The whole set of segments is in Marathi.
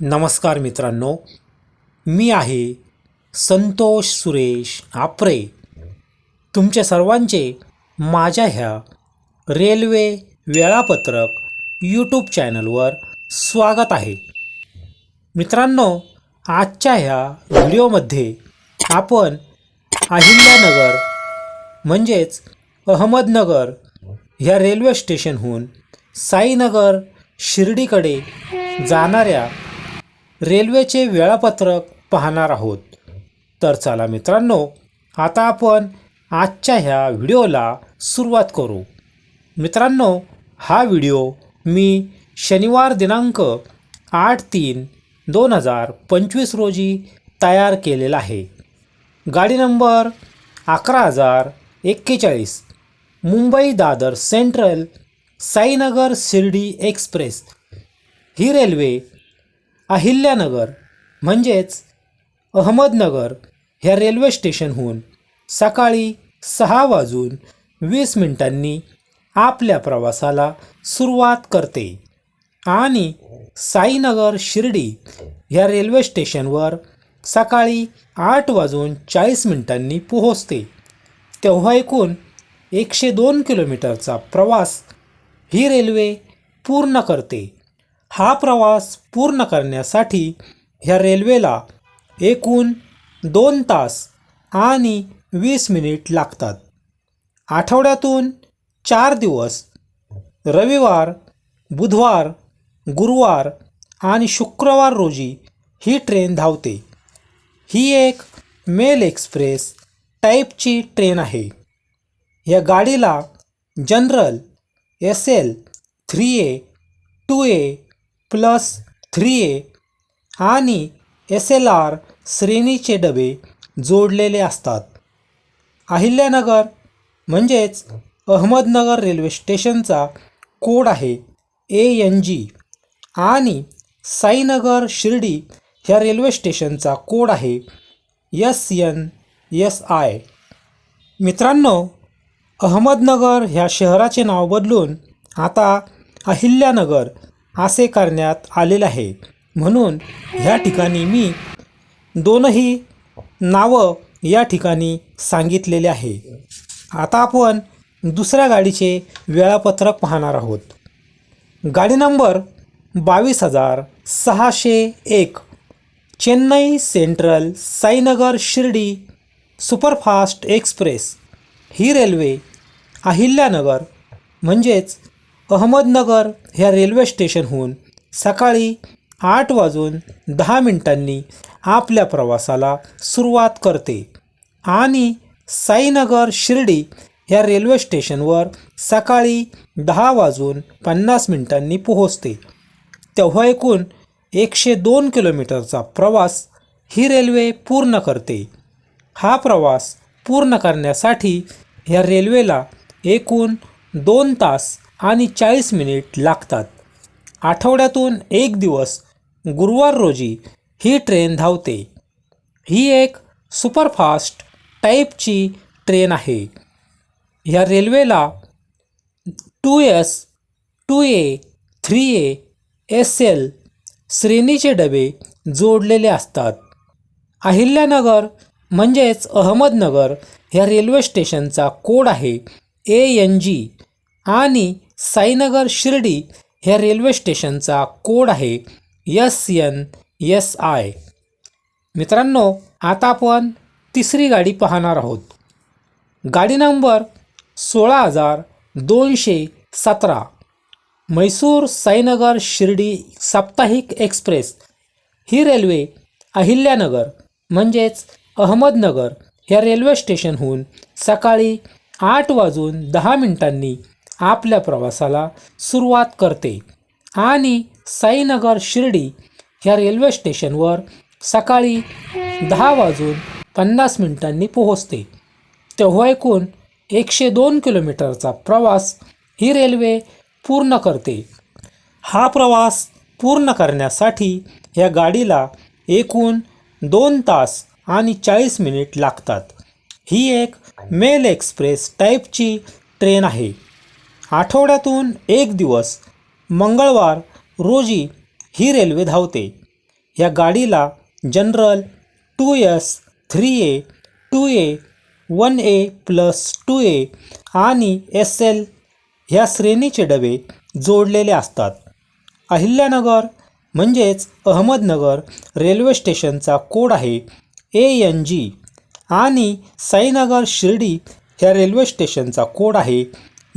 नमस्कार मित्रांनो मी आहे संतोष सुरेश आपरे. तुमच्या सर्वांचे माझ्या ह्या रेल्वे वेळापत्रक यूट्यूब चॅनलवर स्वागत आहे. मित्रांनो आजच्या ह्या व्हिडिओमध्ये आपण अहिल्यानगर म्हणजेच अहमदनगर ह्या रेल्वे स्टेशनहून साईनगर शिर्डीकडे जाणाऱ्या रेल्वेचे वेळापत्रक पाहणार आहोत. तर चला मित्रांनो आता आपण आजच्या ह्या व्हिडिओला सुरुवात करू. मित्रांनो हा व्हिडिओ मी शनिवार दिनांक आठ तीन दोन हजार पंचवीस रोजी तयार केलेला आहे. गाडी नंबर अकरा हजार एक्केचाळीस मुंबई दादर सेंट्रल साईनगर शिर्डी एक्सप्रेस. ही रेल्वे अहिल्यानगर म्हणजेच अहमदनगर ह्या रेल्वे स्टेशनहून सकाळी सहा वाजून वीस मिनिटांनी आपल्या प्रवासाला सुरुवात करते. आणि साईनगर शिर्डी ह्या रेल्वे स्टेशनवर सकाळी आठ वाजून चाळीस मिनिटांनी पोहोचते. तेव्हा एकूण एकशे दोन किलोमीटरचा प्रवास ही रेल्वे पूर्ण करते. हा प्रवास पूर्ण करण्यासाठी ह्या रेल्वेला एकूण दोन तास आणि वीस मिनिट लागतात. आठवड्यातून चार दिवस रविवार बुधवार गुरुवार आणि शुक्रवार रोजी ही ट्रेन धावते. ही एक मेल एक्सप्रेस टाईपची ट्रेन आहे. या गाडीला general S L three A two A plus three A आणि एस एल आर श्रेणीचे डबे जोडलेले असतात. अहिल्यानगर म्हणजेच अहमदनगर रेल्वे स्टेशनचा कोड आहे ए एन जी आणि साईनगर शिर्डी ह्या रेल्वे स्टेशनचा कोड आहे एस एन एस आय. मित्रांनो अहमदनगर ह्या शहराचे नाव बदलून आता अहिल्यानगर असे करण्यात आलेले आहे. म्हणून ह्या ठिकाणी मी दोनही नावं या ठिकाणी सांगितलेले आहे. आता आपण दुसऱ्या गाडीचे वेळापत्रक पाहणार आहोत. गाडी नंबर बावीस हजार सहाशे एक Chennai central Sainagar Shirdi superfast express ही रेल्वे अहिल्यानगर म्हणजेच अहमदनगर ह्या रेल्वे स्टेशनहून सकाळी आठ वाजून दहा मिनिटांनी आपल्या प्रवासाला सुरुवात करते. आणि साईनगर शिर्डी ह्या रेल्वे स्टेशनवर सकाळी दहा वाजून पन्नास मिनिटांनी पोहोचते. तेव्हा एकूण एकशे दोन किलोमीटरचा प्रवास ही रेल्वे पूर्ण करते. हा प्रवास पूर्ण करण्यासाठी ह्या रेल्वेला एकूण दोन तास आणि चाळीस मिनिट लागतात. आठवड्यातून एक दिवस गुरुवार रोजी ही ट्रेन धावते. ही एक सुपरफास्ट टाईपची ट्रेन आहे. ह्या रेल्वेला two S two A three A S L श्रेणीचे डबे जोडलेले असतात. अहिल्यानगर म्हणजेच अहमदनगर ह्या रेल्वे स्टेशनचा कोड आहे ए एन जी आणि साईनगर शिर्डी ह्या रेल्वे स्टेशनचा कोड आहे यस एन यस आय मित्रांनो आता आपण तिसरी गाडी पाहणार आहोत. गाडी नंबर सोळा हजार दोनशे सतरा. म्हैसूर साईनगर शिर्डी साप्ताहिक एक्सप्रेस. ही रेल्वे अहिल्यानगर म्हणजेच अहमदनगर ह्या रेल्वे स्टेशनहून सकाळी आठ वाजून दहा मिनिटांनी आपल्या प्रवासाला सुरुवात करते. आणि साईनगर शिर्डी ह्या रेल्वे स्टेशनवर सकाळी दहा वाजून पन्नास मिनिटांनी पोहोचते. तेव्हा एकूण एकशे दोन किलोमीटरचा प्रवास ही रेल्वे पूर्ण करते. हा प्रवास पूर्ण करण्यासाठी या गाडीला एकूण दोन तास आणि चाळीस मिनिट लागतात. ही एक मेल एक्सप्रेस टाईपची ट्रेन आहे. आठवड्यातून एक दिवस मंगळवार रोजी ही रेल्वे धावते. या गाडीला general two S three A two A one A plus two A आणि एस एल ह्या श्रेणीचे डबे जोडलेले असतात. अहिल्यानगर म्हणजेच अहमदनगर रेल्वे स्टेशनचा कोड आहे ए एन जी आणि साईनगर शिर्डी ह्या रेल्वे स्टेशनचा कोड आहे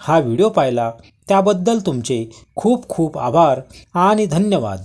हा व्हिडिओ पाहिला त्याबद्दल तुमचे खूप खूप आभार आणि धन्यवाद.